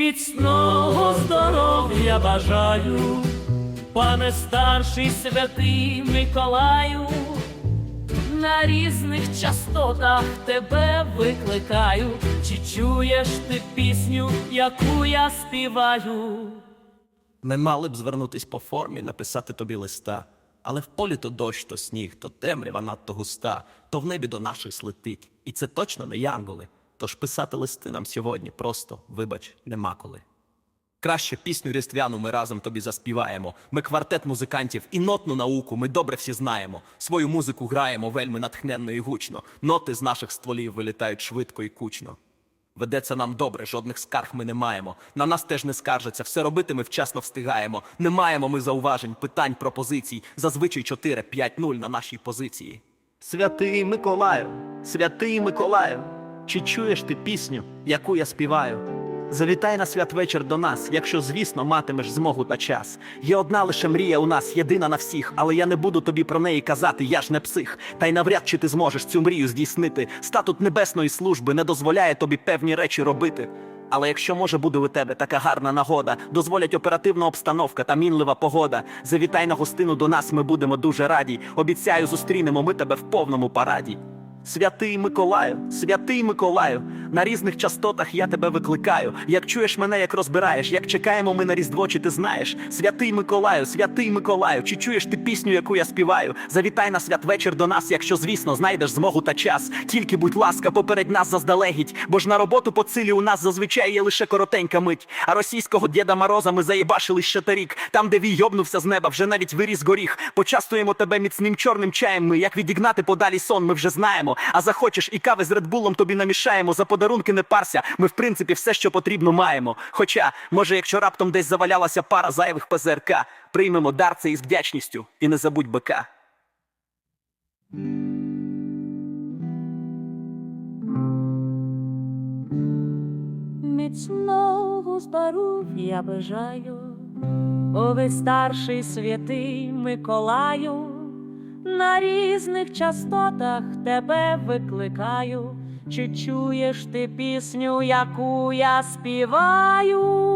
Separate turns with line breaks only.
Міцного здоров'я бажаю, пане старший святий Миколаю, на різних частотах тебе викликаю, чи чуєш ти пісню, яку я співаю?
Ми мали б звернутись по формі, написати тобі листа. Але в полі то дощ, то сніг, то темрява надто густа, то в небі до наших слетить. І це точно не янголи. Тож писати листи нам сьогодні просто, вибач, нема коли. Краще пісню різдвяну ми разом тобі заспіваємо. Ми квартет музикантів і нотну науку ми добре всі знаємо. Свою музику граємо вельми натхненно і гучно. Ноти з наших стволів вилітають швидко і кучно. Ведеться нам добре, жодних скарг ми не маємо. На нас теж не скаржаться, все робити ми вчасно встигаємо. Не маємо ми зауважень, питань, пропозицій. Зазвичай 4-5-0 на нашій позиції. Святий Миколаю, святий Миколаю, чи чуєш ти пісню, яку я співаю? Завітай на святвечір до нас, якщо, звісно, матимеш змогу та час. Є одна лише мрія у нас, єдина на всіх, але я не буду тобі про неї казати, я ж не псих. Та й навряд чи ти зможеш цю мрію здійснити. Статут небесної служби не дозволяє тобі певні речі робити. Але якщо може буде у тебе така гарна нагода, дозволять оперативна обстановка та мінлива погода. Завітай на гостину до нас, ми будемо дуже раді. Обіцяю, зустрінемо ми тебе в повному параді. Святий Миколаю, святий Миколаю, на різних частотах я тебе викликаю. Як чуєш мене, як розбираєш, як чекаємо ми на Різдво, чи ти знаєш? Святий Миколаю, святий Миколаю, чи чуєш ти пісню, яку я співаю? Завітай на святвечір до нас, якщо, звісно, знайдеш змогу та час. Тільки будь ласка, поперед нас заздалегідь, бо ж на роботу по цілі у нас зазвичай є лише коротенька мить. А російського Діда Мороза ми заєбашили ще торік. Там, де вій йобнувся з неба, вже навіть виріс горіх. Почастуємо тебе міцним чорним чаєм. Ми як відігнати подалі сон, ми вже знаємо. А захочеш і кави з редбулом тобі намішаємо. За подарунки не парся. Ми, в принципі, все, що потрібно, маємо. Хоча, може, якщо раптом десь завалялася пара зайвих ПЗРК, приймемо дар це із вдячністю і не забудь бика.
Міцного здоров'я бажаю, о ви старший святий Миколаю, на різних частотах тебе викликаю, чи чуєш ти пісню, яку я співаю?